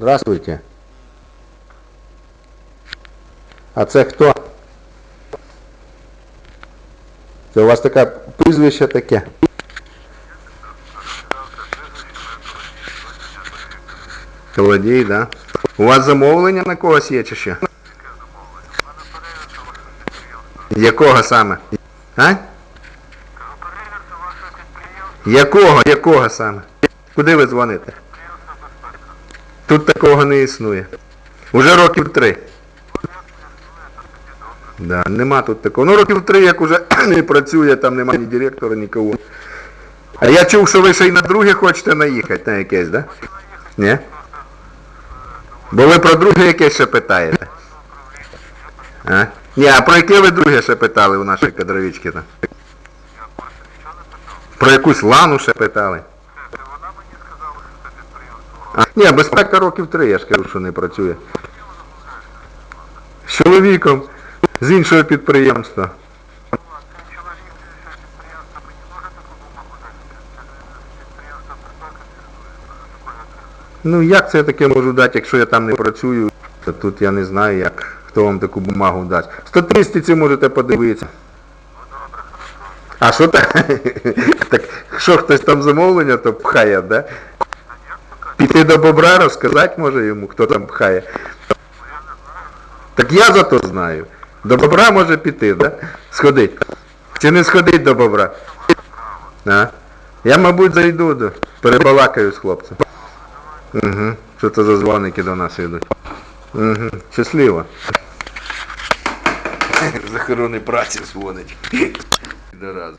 Здравствуйте. А це хто? Це у вас таке прізвище таке. Холодій, да? У вас замовлення на когось є чи що? Якого саме? А? Якого? Якого саме? Куди ви дзвоните? Тут такого не існує. Уже років три. Да, нема тут такого. Ну років три, як уже не працює, там немає ні директора, нікого. А я чув, що ви ще й на друге хочете наїхати на якесь, да? Ні? Бо ви про друге якесь ще питаєте. А? Ні, а про яке ви друге ще питали у нашої кадровічки там? Про якусь лану ще питали. А, ні, безпека років три, я ж кажу, що не працює. З чоловіком з іншого підприємства. Ну як це я таке можу дати, якщо я там не працюю? Тут я не знаю, як хто вам таку бумагу дасть. В статистиці можете подивитися. А що так? Так що хтось там замовлення, то пхає, да? Піти до бобра, розказати може йому, хто там пхає. Так я зато знаю. До бобра може піти, да? Сходить. Чи не сходить до бобра? А? Я, мабуть, зайду, до, перебалакаю з хлопцем. Угу. Що це за дзвоники до нас йдуть? Угу. Щасливо. З охорони праці дзвонить. Доразно.